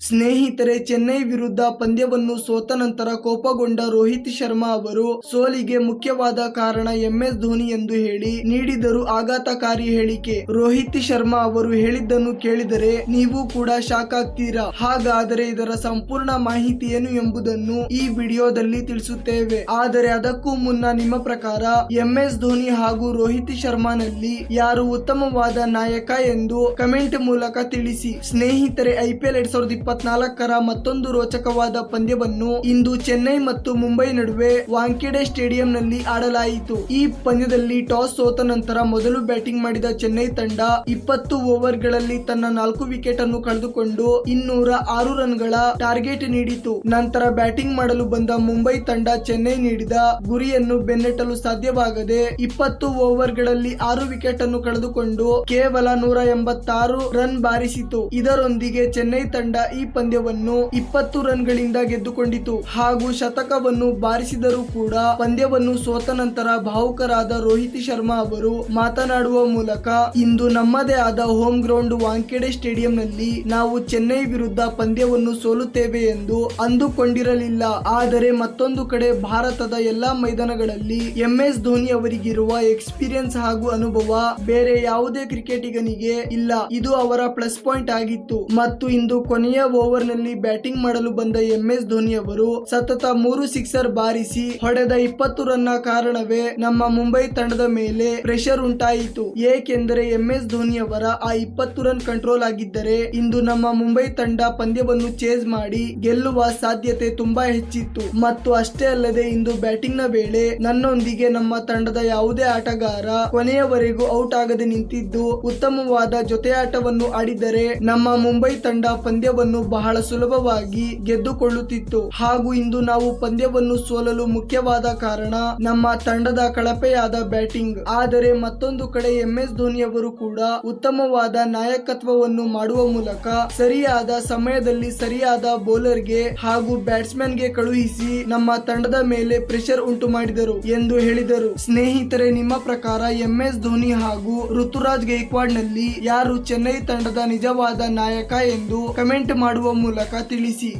ಸ್ನೇಹಿತರೆ, ಚೆನ್ನೈ ವಿರುದ್ಧ ಪಂದ್ಯವನ್ನು ಸೋತ ನಂತರ ಕೋಪಗೊಂಡ ರೋಹಿತ್ ಶರ್ಮಾ ಅವರು ಸೋಲಿಗೆ ಮುಖ್ಯವಾದ ಕಾರಣ ಎಂಎಸ್ ಧೋನಿ ಎಂದು ಹೇಳಿ ನೀಡಿದರು ಆಘಾತಕಾರಿ ಹೇಳಿಕೆ. ರೋಹಿತ್ ಶರ್ಮಾ ಅವರು ಹೇಳಿದ್ದನ್ನು ಕೇಳಿದರೆ ನೀವು ಕೂಡ ಶಾಕ್ ಆಗ್ತೀರಾ? ಹಾಗಾದರೆ ಇದರ ಸಂಪೂರ್ಣ ಮಾಹಿತಿ ಏನು ಎಂಬುದನ್ನು ಈ ವಿಡಿಯೋದಲ್ಲಿ ತಿಳಿಸುತ್ತೇವೆ. ಆದರೆ ಅದಕ್ಕೂ ಮುನ್ನ ನಿಮ್ಮ ಪ್ರಕಾರ ಎಂಎಸ್ ಧೋನಿ ಹಾಗೂ ರೋಹಿತ್ ಶರ್ಮಾನಲ್ಲಿ ಯಾರು ಉತ್ತಮವಾದ ನಾಯಕ ಎಂದು ಕಮೆಂಟ್ ಮೂಲಕ ತಿಳಿಸಿ. ಸ್ನೇಹಿತರೆ ಐಪಿಎಲ್ ಎರಡ್ ಸಾವಿರದ ಇಪ್ಪತ್ನಾಲ್ಕರ ಮತ್ತೊಂದು ರೋಚಕವಾದ ಪಂದ್ಯವನ್ನು ಇಂದು ಚೆನ್ನೈ ಮತ್ತು ಮುಂಬೈ ನಡುವೆ ವಾಂಖೆಡೆ ಸ್ಟೇಡಿಯಂನಲ್ಲಿ ಆಡಲಾಯಿತು. ಈ ಪಂದ್ಯದಲ್ಲಿ ಟಾಸ್ ಸೋತ ನಂತರ ಮೊದಲು ಬ್ಯಾಟಿಂಗ್ ಮಾಡಿದ ಚೆನ್ನೈ ತಂಡ ಇಪ್ಪತ್ತು ಓವರ್ಗಳಲ್ಲಿ ತನ್ನ ನಾಲ್ಕು ವಿಕೆಟ್ ಅನ್ನು ಕಳೆದುಕೊಂಡು ಇನ್ನೂರ ಆರು ರನ್ಗಳ ಟಾರ್ಗೆಟ್ ನೀಡಿತು. ನಂತರ ಬ್ಯಾಟಿಂಗ್ ಮಾಡಲು ಬಂದ ಮುಂಬೈ ತಂಡ ಚೆನ್ನೈ ನೀಡಿದ ಗುರಿಯನ್ನು ಬೆನ್ನಟ್ಟಲು ಸಾಧ್ಯವಾಗದೆ ಇಪ್ಪತ್ತು ಓವರ್ಗಳಲ್ಲಿ ಆರು ವಿಕೆಟ್ ಅನ್ನು ಕಳೆದುಕೊಂಡು ಕೇವಲ ನೂರ ಎಂಬತ್ತಾರು ರನ್ ಬಾರಿಸಿತು. ಇದರೊಂದಿಗೆ ಚೆನ್ನೈ ತಂಡ ಈ ಪಂದ್ಯವನ್ನು ಇಪ್ಪತ್ತು ರನ್ಗಳಿಂದ ಗೆದ್ದುಕೊಂಡಿತು. ಹಾಗೂ ಶತಕವನ್ನು ಬಾರಿಸಿದರೂ ಕೂಡ ಪಂದ್ಯವನ್ನು ಸೋತ ನಂತರ ಭಾವುಕರಾದ ರೋಹಿತ್ ಶರ್ಮಾ ಅವರು ಮಾತನಾಡುವ ಮೂಲಕ ಇಂದು ನಮ್ಮದೇ ಆದ ಹೋಮ್ ಗ್ರೌಂಡ್ ವಾಂಖೆಡೆ ಸ್ಟೇಡಿಯಂನಲ್ಲಿ ನಾವು ಚೆನ್ನೈ ವಿರುದ್ಧ ಪಂದ್ಯವನ್ನು ಸೋಲುತ್ತೇವೆ ಎಂದು ಅಂದುಕೊಂಡಿರಲಿಲ್ಲ. ಆದರೆ ಮತ್ತೊಂದು ಕಡೆ ಭಾರತದ ಎಲ್ಲಾ ಮೈದಾನಗಳಲ್ಲಿ ಎಂಎಸ್ ಧೋನಿ ಅವರಿಗಿರುವ ಎಕ್ಸ್ಪೀರಿಯನ್ಸ್ ಹಾಗೂ ಅನುಭವ ಬೇರೆ ಯಾವುದೇ ಕ್ರಿಕೆಟಿಗನಿಗೆ ಇಲ್ಲ. ಇದು ಅವರ ಪ್ಲಸ್ ಪಾಯಿಂಟ್ ಆಗಿತ್ತು. ಮತ್ತು ಇಂದು ಕೊನೆಯ ಓವರ್ನಲ್ಲಿ ಬ್ಯಾಟಿಂಗ್ ಮಾಡಲು ಬಂದ ಎಂಎಸ್ ಧೋನಿ ಅವರು ಸತತ ಮೂರು ಸಿಕ್ಸರ್ ಬಾರಿಸಿ ಹೊಡೆದ ಇಪ್ಪತ್ತು ರನ್ನ ಕಾರಣವೇ ನಮ್ಮ ಮುಂಬೈ ತಂಡದ ಮೇಲೆ ಪ್ರೆಷರ್ ಉಂಟಾಯಿತು. ಏಕೆಂದರೆ ಎಂಎಸ್ ಧೋನಿ ಅವರ ಆ ಇಪ್ಪತ್ತು ರನ್ ಕಂಟ್ರೋಲ್ ಆಗಿದ್ದರೆ ಇಂದು ನಮ್ಮ ಮುಂಬೈ ತಂಡ ಪಂದ್ಯವನ್ನು ಚೇಸ್ ಮಾಡಿ ಗೆಲ್ಲುವ ಸಾಧ್ಯತೆ ತುಂಬಾ ಹೆಚ್ಚಿತ್ತು. ಮತ್ತು ಅಷ್ಟೇ ಅಲ್ಲದೆ ಇಂದು ಬ್ಯಾಟಿಂಗ್ನ ವೇಳೆ ನನ್ನೊಂದಿಗೆ ನಮ್ಮ ತಂಡದ ಯಾವುದೇ ಆಟಗಾರ ಕೊನೆಯವರೆಗೂ ಔಟ್ ಆಗದೆ ನಿಂತಿದ್ದು ಉತ್ತಮವಾದ ಜೊತೆಯಾಟವನ್ನು ಆಡಿದರೆ ನಮ್ಮ ಮುಂಬೈ ತಂಡ ಪಂದ್ಯವನ್ನು ಬಹಳ ಸುಲಭವಾಗಿ ಗೆದ್ದುಕೊಳ್ಳುತ್ತಿತ್ತು. ಹಾಗೂ ಇಂದು ನಾವು ಪಂದ್ಯವನ್ನು ಸೋಲಲು ಮುಖ್ಯವಾದ ಕಾರಣ ನಮ್ಮ ತಂಡದ ಕಳಪೆಯಾದ ಬ್ಯಾಟಿಂಗ್. ಆದರೆ ಮತ್ತೊಂದು ಕಡೆ ಎಂಎಸ್ ಧೋನಿ ಅವರು ಕೂಡ ಉತ್ತಮವಾದ ನಾಯಕತ್ವವನ್ನು ಮಾಡುವ ಮೂಲಕ ಸರಿಯಾದ ಸಮಯದಲ್ಲಿ ಸರಿಯಾದ ಬೌಲರ್ಗೆ ಹಾಗೂ ಬ್ಯಾಟ್ಸ್ಮನ್ಗೆ ಕಳುಹಿಸಿ ನಮ್ಮ ತಂಡದ ಮೇಲೆ ಪ್ರೆಷರ್ ಉಂಟು ಮಾಡಿದರು ಎಂದು ಹೇಳಿದರು. ಸ್ನೇಹಿತರೆ, ನಿಮ್ಮ ಪ್ರಕಾರ ಎಂಎಸ್ ಧೋನಿ ಹಾಗೂ ಋತುರಾಜ್ ಗೈಕ್ವಾಡ್ನಲ್ಲಿ ಯಾರು ಚೆನ್ನೈ ತಂಡದ ನಿಜವಾದ ನಾಯಕ ಎಂದು ಕಮೆಂಟ್ ಮಾಡುವ ಮೂಲಕ ತಿಳಿಸಿ.